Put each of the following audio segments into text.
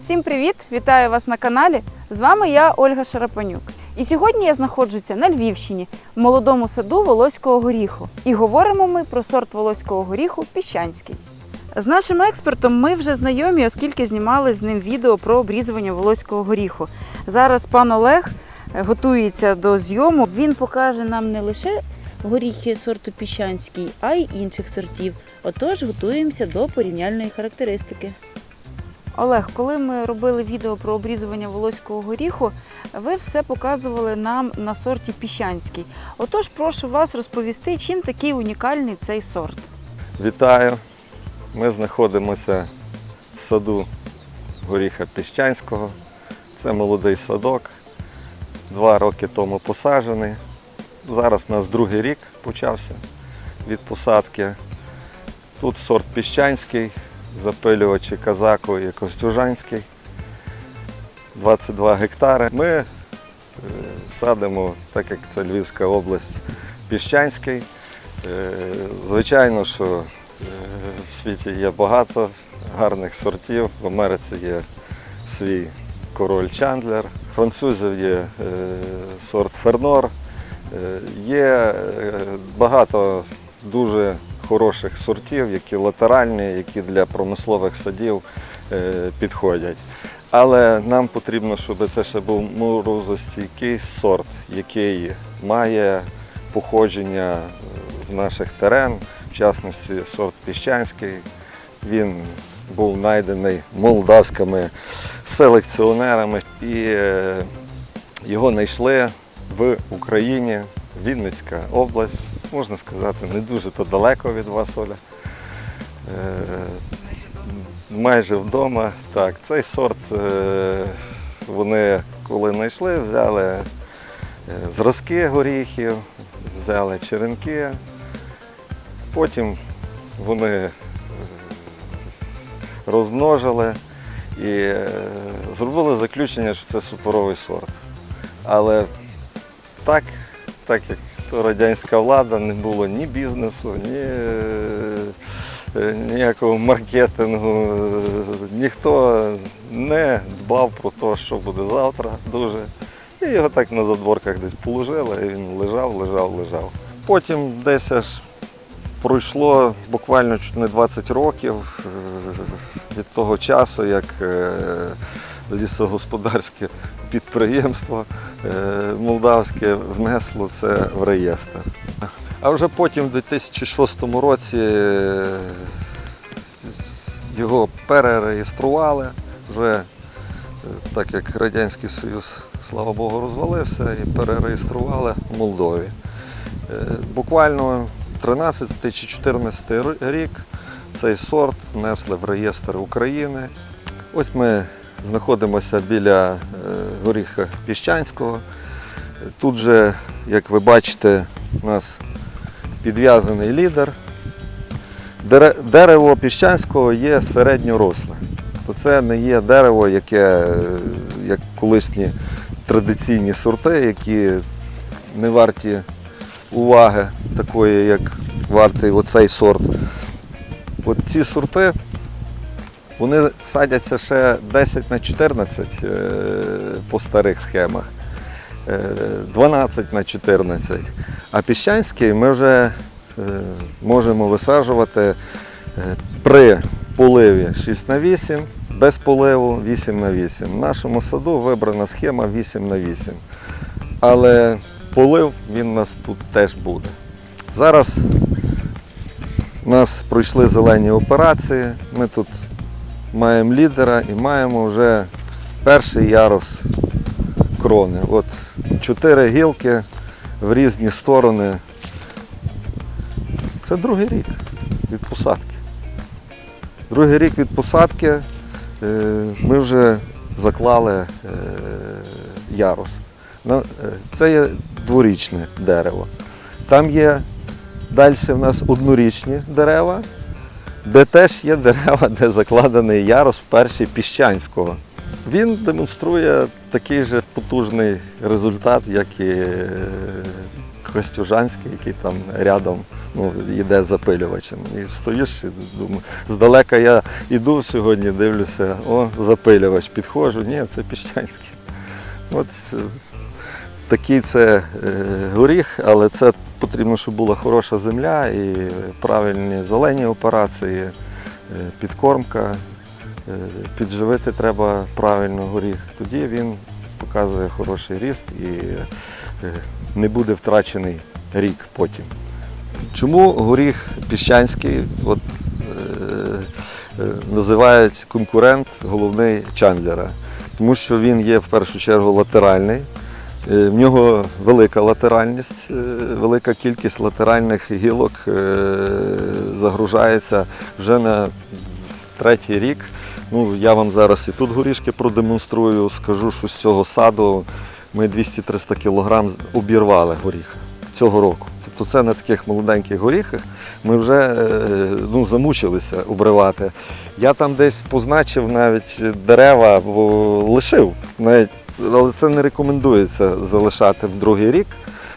Всім привіт! Вітаю вас на каналі. З вами я Ольга Шарапанюк. І сьогодні я знаходжуся на Львівщині в молодому саду Волоського горіху. І говоримо ми про сорт Волоського горіху Піщанський. З нашим експертом ми вже знайомі, оскільки знімали з ним відео про обрізування волоського горіху. Зараз пан Олег е, готується до зйому. Він покаже нам не лише горіхи сорту Піщанський, а й інших сортів. Отож, готуємося до порівняльної характеристики. Олег, коли ми робили відео про обрізування волоського горіху, ви все показували нам на сорті Піщанський. Отож, прошу вас розповісти, чим такий унікальний цей сорт. Вітаю! Ми знаходимося в саду горіха Піщанського. Це молодий садок, два роки тому посаджений. Зараз у нас другий рік почався від посадки. Тут сорт Піщанський, запилювачі Казако і Костюжанський. 22 гектари. Ми е, садимо, так як це Львівська область, Піщанський. Е, Звичайно, що е, в світі є багато гарних сортів. В Америці є свій король Чандлер, французів є сорт Фернор. Є багато дуже хороших сортів, які латеральні, які для промислових садів е, підходять. Але нам потрібно, щоб це ще був морозостійкий сорт, який має походження е, з наших терен, в частності сорт Піщанський. Він був знайдений молдавськими селекціонерами і е, його знайшли в Україні, Вінницька область, можна сказати, не дуже то далеко від вас, Оля. Е, Майже вдома. Так, цей сорт е, вони коли знайшли, взяли е, зразки горіхів, взяли черенки. Потім вони розмножили і зробили заключення, що це суперовий сорт. Але так, так як то радянська влада, не було ні бізнесу, ні е, ніякого маркетингу, ніхто не дбав про те, що буде завтра дуже. І його так на задворках десь положили, і він лежав, лежав, лежав. Потім десь аж пройшло буквально чуть не 20 років е, від того часу, як е, лісогосподарське підприємство е, молдавське внесло це в реєстр. А вже потім, в 2006 році, е, його перереєстрували вже е, так як Радянський Союз, слава Богу, розвалився і перереєстрували в Молдові. Буквально 13 чи 14 рік цей сорт внесли в реєстр України. Ось ми знаходимося біля е, горіха Піщанського. Тут же, як ви бачите, у нас підв'язаний лідер. Дерево Піщанського є середньоросле. То це не є дерево, яке, е, як колишні традиційні сорти, які не варті уваги такої, як вартий оцей сорт. От ці сорти, вони садяться ще 10 на 14 е, по старих схемах, е, 12 на 14. А піщанський ми вже е, можемо висаджувати е, при поливі 6 на 8, без поливу 8 на 8. В нашому саду вибрана схема 8 на 8. Але полив він у нас тут теж буде. Зараз у нас пройшли зелені операції. Ми тут маємо лідера і маємо вже перший ярус крони. От чотири гілки в різні сторони. Це другий рік від посадки. Другий рік від посадки е, ми вже заклали е, ярус. Е, Це є дворічне дерево. Там є далі в нас однорічні дерева, де теж є дерева, де закладений ярус вперше піщанського. Він демонструє такий же потужний результат, як і е, Костюжанський, який там рядом ну, йде запилювачем. І стоїш і думаю, здалека я йду сьогодні, дивлюся, о, запилювач, підходжу, ні, це Піщанський. От е, такий це е, горіх, але це потрібно, щоб була хороша земля і правильні зелені операції, е, підкормка. Е, Підживити треба правильно горіх. Тоді він показує хороший ріст і е, не буде втрачений рік потім. Чому горіх піщанський от, називають конкурент головний Чандлера? Тому що він є в першу чергу латеральний. Е, В нього велика латеральність, е, велика кількість латеральних гілок е, загружається вже на третій рік. Ну, я вам зараз і тут горішки продемонструю, скажу, що з цього саду ми 200-300 кг обірвали горіха цього року. Тобто це на таких молоденьких горіхах ми вже ну, замучилися обривати. Я там десь позначив навіть дерева, бо лишив. Навіть, але це не рекомендується залишати в другий рік.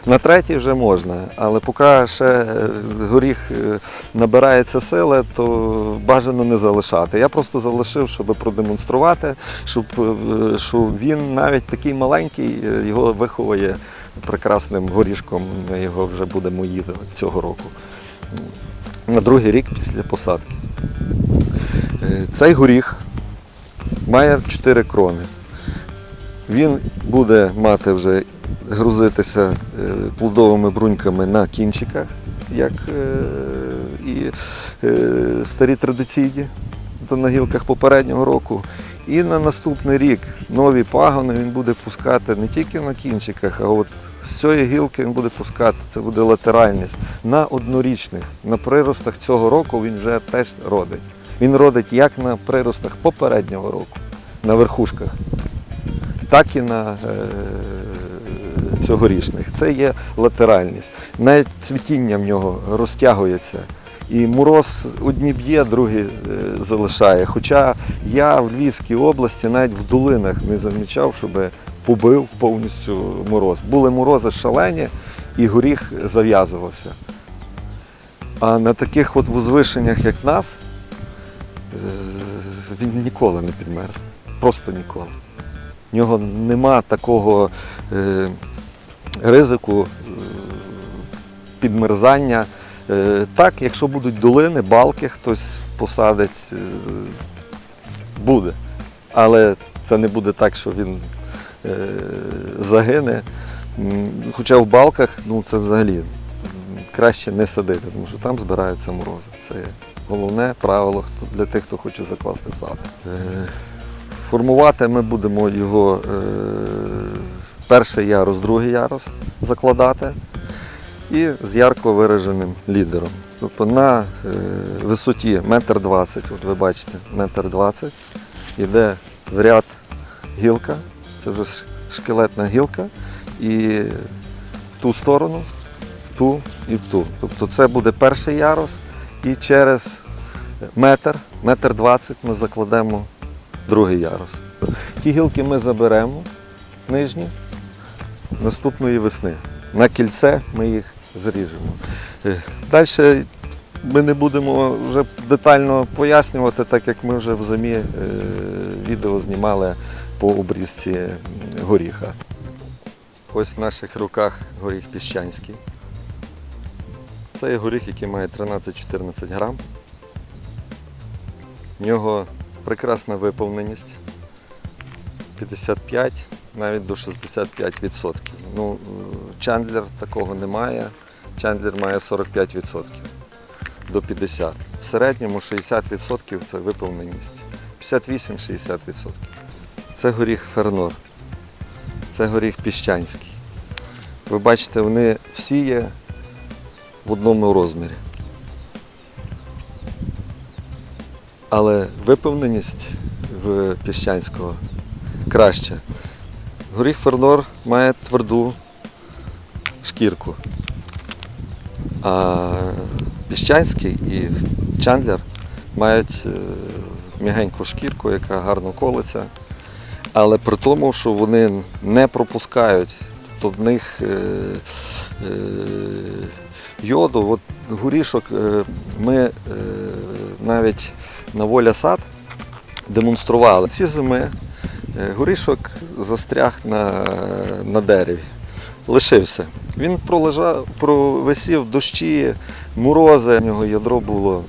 На третій вже можна, але поки ще е, горіх е, набирається сили, то бажано не залишати. Я просто залишив, щоб продемонструвати, щоб, е, що він навіть такий маленький, його виховує прекрасним горішком. Ми його вже будемо їти цього року. На другий рік після посадки. Цей горіх має чотири крони. Він буде мати вже грузитися е, плодовими бруньками на кінчиках, як е, і е, старі традиційні на гілках попереднього року. І на наступний рік нові пагони він буде пускати не тільки на кінчиках, а от з цієї гілки він буде пускати, це буде латеральність на однорічних. На приростах цього року він вже теж родить. Він родить як на приростах попереднього року, на верхушках, так і на е, цьогорічних. Це є латеральність. Навіть цвітіння в нього розтягується. І мороз одні б'є, другі е, залишає. Хоча я в Львівській області навіть в долинах не замічав, щоб побив повністю мороз. Були морози шалені, і горіх зав'язувався. А на таких от возвишеннях, як нас, е, він ніколи не підмерзне. Просто ніколи. В нього нема такого е, ризику е, підмерзання. Е, так, якщо будуть долини, балки хтось посадить, е, буде. Але це не буде так, що він е, загине. Хоча в балках ну, це взагалі краще не садити, тому що там збираються морози. Це головне правило для тих, хто хоче закласти сад. Формувати ми будемо його е, перший ярус, другий ярус закладати і з ярко вираженим лідером. Тобто на е, висоті метр двадцять, от ви бачите, метр двадцять, йде в ряд гілка, це вже ш- шкелетна гілка, і в ту сторону, в ту і в ту. Тобто це буде перший ярус, і через метр, метр двадцять ми закладемо другий ярус. Ті гілки ми заберемо нижні наступної весни. На кільце ми їх зріжемо. Далі ми не будемо вже детально пояснювати, так як ми вже в зимі е, відео знімали по обрізці горіха. Ось в наших руках горіх піщанський. Це є горіх, який має 13-14 грам. В нього прекрасна виповненість. 55, навіть до 65%. Ну, Чандлер такого не має. Чандлер має 45% до 50%. В середньому 60% це виповненість. 58-60%. Це горіх Фернор. Це горіх піщанський. Ви бачите, вони всі є в одному розмірі. Але виповненість в піщанського краще. Горіх Фернор має тверду шкірку. А піщанський і Чандлер мають е, м'ягеньку шкірку, яка гарно колиться. Але при тому, що вони не пропускають, тобто в них е, е, йоду. От горішок ми навіть на воля сад демонстрували. Ці зими е, горішок застряг на, на дереві, лишився. Він пролежав, провисів дощі, морози. У нього ядро було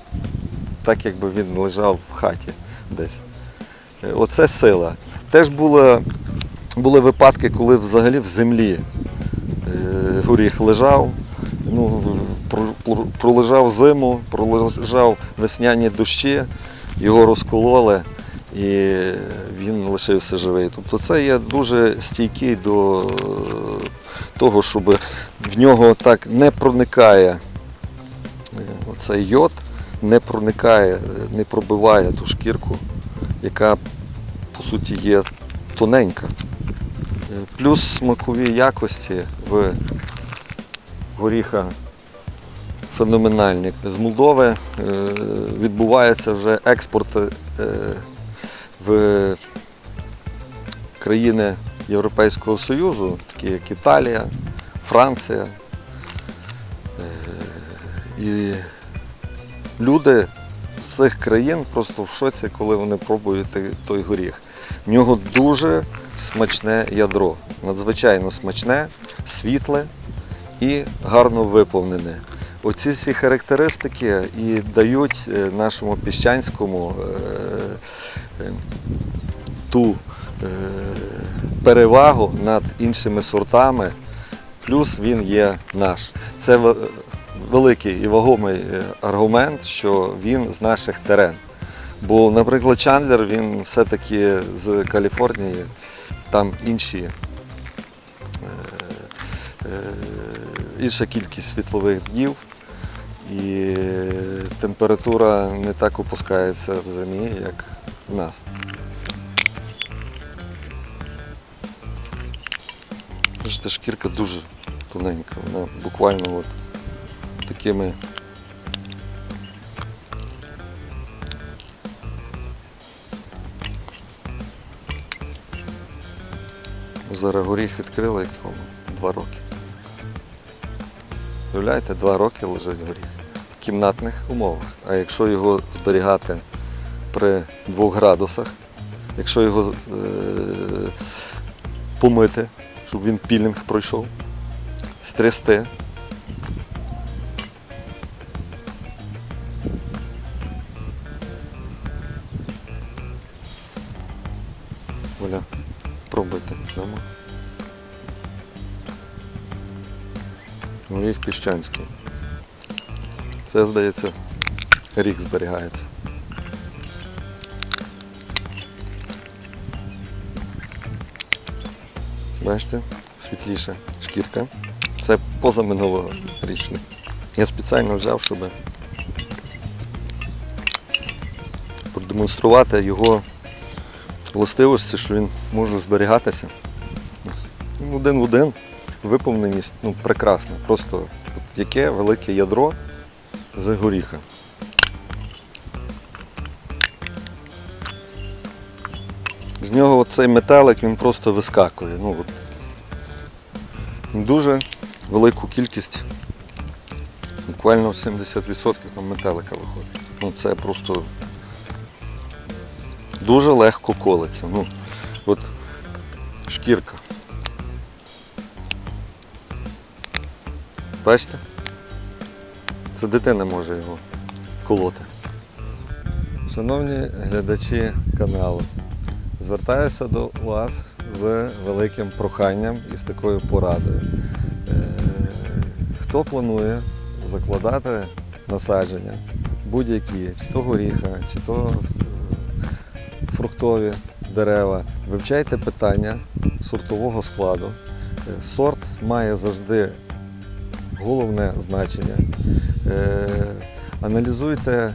так, якби він лежав в хаті десь. Е, Оце сила. Теж було, були випадки, коли взагалі в землі е, горіх лежав, ну, про- про- пролежав зиму, пролежав весняні дощі, його розкололи і він лишився живий. Тобто це є дуже стійкий до е, того, щоб в нього так не проникає е, оцей йод, не проникає, е, не пробиває ту шкірку, яка по суті є тоненька. Плюс смакові якості в горіха феноменальні. З Молдови е, відбувається вже експорт е, в країни Європейського Союзу, такі як Італія, Франція. Е, І люди з цих країн просто в шоці, коли вони пробують той- той горіх. В нього дуже смачне ядро, надзвичайно смачне, світле і гарно виповнене. Оці всі характеристики і дають е, нашому піщанському е, е, ту перевагу над іншими сортами, плюс він є наш. Це великий і вагомий аргумент, що він з наших терен. Бо, наприклад, Чандлер, він все-таки з Каліфорнії, там інші, інша кількість світлових днів, і температура не так опускається в зимі, як в нас. Бачите, шкірка дуже тоненька, вона буквально от такими Зараз горіх відкрили якому два роки. Уявляєте, два роки лежить горіх кімнатних умовах. А якщо його зберігати при 2 градусах, якщо його е- помити, щоб він пілінг пройшов, стрясти, Оля, пробуйте вдома. Горіх піщанський. Це, здається, рік зберігається. Бачите, світліша шкірка. Це позаминулорічний. Я спеціально взяв, щоб продемонструвати його властивості, що він може зберігатися. Один в один. Виповненість ну, прекрасна. Просто от яке велике ядро з горіха. З нього цей метелик він просто вискакує. Ну, от. Дуже велику кількість, буквально 70% там метелика виходить. Ну, це просто дуже легко колиться. Ну, от шкірка. Бачите? Це дитина може його колоти. Шановні глядачі каналу, звертаюся до вас з великим проханням і з такою порадою. Е, Хто планує закладати насадження, будь-які, чи то горіха, чи то е, фруктові дерева, вивчайте питання сортового складу. Е, Сорт має завжди головне значення. Е, Аналізуйте е,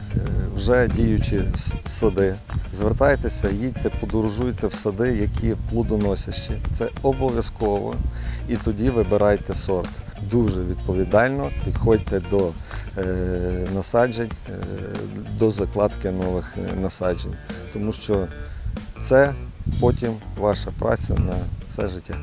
вже діючі сади, звертайтеся, їдьте, подорожуйте в сади, які плодоносящі. Це обов'язково. І тоді вибирайте сорт. Дуже відповідально підходьте до е, насаджень, до закладки нових насаджень, тому що це потім ваша праця на все життя.